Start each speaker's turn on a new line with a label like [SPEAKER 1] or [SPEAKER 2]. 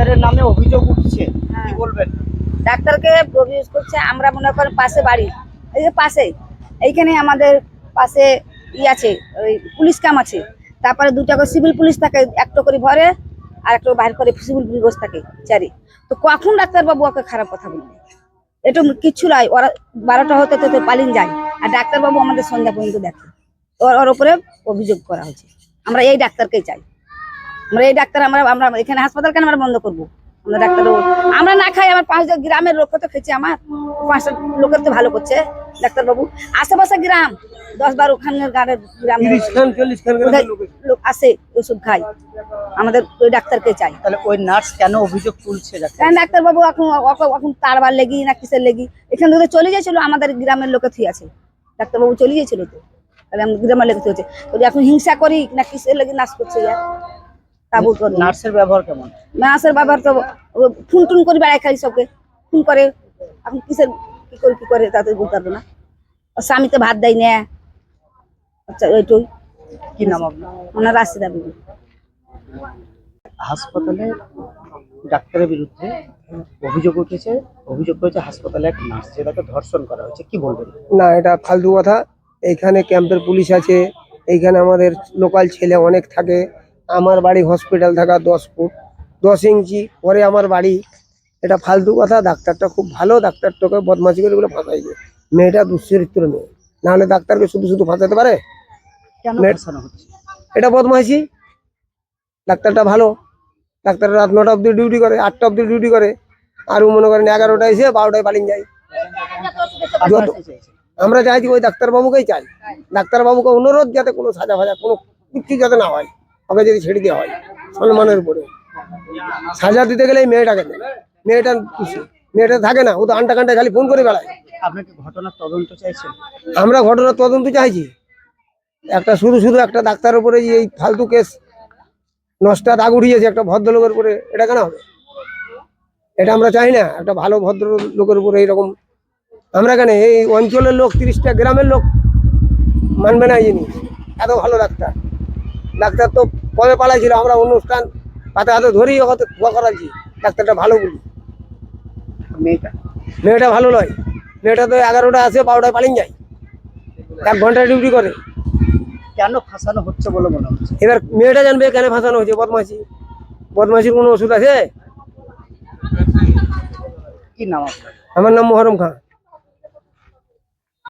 [SPEAKER 1] ডাক্তারের নামে অভিযোগ উঠছে কি
[SPEAKER 2] হ্যাঁ।
[SPEAKER 1] বলবেন?
[SPEAKER 2] ডাক্তারকে অভিযোগ করছে আমরা মনে করেন পাশে বাড়ি। এই যে পাশে এইখানে আমাদের পাশে ই আছে ওই পুলিশ কাম আছে। তারপরে দুটা করে সিভিল পুলিশ থাকে একটা করে ভরে আর একটা বাইর করে সিভিল পুলিশ বসে থাকে চারি। তো কখন ডাক্তারবাবু ওকে খারাপ কথা বলবে? এটা কিচ্ছু নয় ওরা বারোটা হতে হতে পালিয়ে যায়। আর ডাক্তারবাবু আমাদের সন্ধ্যা পর্যন্ত দেখে। ওর ওর উপরে অভিযোগ করা হয়েছে। আমরা এই ডাক্তারকেই চাই। আমরা এই ডাক্তার আমরা আমরা এখানে হাসপাতাল কেন আমরা বন্ধ করব? আমরা ডাক্তার আমরা না খাই আমার পাঁচ গ্রামের লোক তো খেয়েছে আমার? পাঁচটা লোকের তো ভালো করছে ডাক্তারবাবু আশেপাশে গ্রাম দশ বারো খানের গানের গ্রাম লোক আসে ওষুধ খাই আমাদের ওই ডাক্তারকে চাই।
[SPEAKER 1] তাহলে ওই নার্স কেন অভিযোগ তুলছে ডাক্তার?
[SPEAKER 2] কারণ ডাক্তারবাবু এখন এখন তারবার লেগি না কিসের লেগি? এখান থেকে চলে যাচ্ছিল আমাদের গ্রামের লোকে থুই আছে। ডাক্তারবাবু চলে গিয়েছিল তো। তাহলে আমাদের গ্রামের লোকে থুয়েছে তো এখন হিংসা করি না কিসের লেগে নাচ করছে ইয়া তা বলতো
[SPEAKER 1] নার্সের ব্যবহার কেমন?
[SPEAKER 2] মাসের বাবার তো ফোন টুন করে বেড়ায় খালি সবকে। ফোন করে? এখন কিসের কি করে কি করে তাতে বলতে পারব না। স্বামী তো ভাত দেয় না। আচ্ছা ওইটুই
[SPEAKER 1] কি নাম আপনার?
[SPEAKER 2] ওনার রাশিদা বিবি
[SPEAKER 1] হাসপাতালে ডাক্তারের বিরুদ্ধে অভিযোগ উঠেছে। অভিযোগ করেছে হাসপাতালে এক নার্স যেটাকে ধর্ষণ করা হয়েছে। কি বলবেন?
[SPEAKER 3] না এটা ফালতু কথা। এইখানে ক্যাম্পের পুলিশ আছে। এইখানে আমাদের লোকাল ছেলে অনেক থাকে। আমার বাড়ি হসপিটাল থাকা দশ ফুট দশ ইঞ্চি পরে আমার বাড়ি। এটা ফালতু কথা ডাক্তারটা খুব ভালো ডাক্তার তোকে বদমাশি করে বলে ফাঁসাইছে মেয়েটা দুশ্চরিত্র মেয়ে। নাহলে ডাক্তারকে শুধু শুধু ফাঁসাতে পারে? এটা বদমাইশি ডাক্তারটা ভালো। ডাক্তার রাত নটা অব্দি ডিউটি করে আটটা অব্দি ডিউটি করে। আর মনে করেন এগারোটায় এসে বারোটায় পালিয়ে যায়। যত- আমরা চাইছি ওই ডাক্তারবাবুকেই চাই। ডাক্তারবাবুকে অনুরোধ যাতে কোনো সাজা ফাজা কোনো কিছু যাতে না হয়। ওকে যদি ছেড়ে দেওয়া হয় সম্মানের উপরে। সাজা দিতে গেলে এই মেয়েটাকে মেয়েটা মেয়েটা থাকে না ও তো আন্টা কান্টা খালি ফোন করে বেড়ায়।
[SPEAKER 1] আপনি কি ঘটনার তদন্ত চাইছেন?
[SPEAKER 3] আমরা ঘটনার তদন্ত চাইছি। একটা শুধু শুধু একটা ডাক্তার উপরে এই ফালতু কেস নষ্টা দাগ উঠিয়েছে একটা ভদ্রলোকের উপরে এটা কেন হবে? এটা আমরা চাই না একটা ভালো ভদ্র লোকের উপরে এইরকম। আমরা কেন এই অঞ্চলের লোক তিরিশটা গ্রামের লোক মানবে না এই জিনিস এত ভালো ডাক্তার। ডাক্তার তো কবে পালাইছিল আমরা অনুষ্ঠান পাতে হাতে ধরি হয়তো ধোয়া করাচ্ছি ডাক্তারটা ভালো বলি।
[SPEAKER 1] মেয়েটা?
[SPEAKER 3] মেয়েটা ভালো নয়। মেয়েটা তো এগারোটা আসে বারোটায় পালিয়ে যায়। এক ঘণ্টা ডিউটি করে।
[SPEAKER 1] কেন ফাঁসানো হচ্ছে বলে মনে হচ্ছে?
[SPEAKER 3] এবার মেয়েটা জানবে কেন ফাঁসানো হয়েছে বদমাসি বদমাসির কোনো ওষুধ আছে?
[SPEAKER 1] কি নাম আপনার?
[SPEAKER 3] আমার নাম মোহরম খান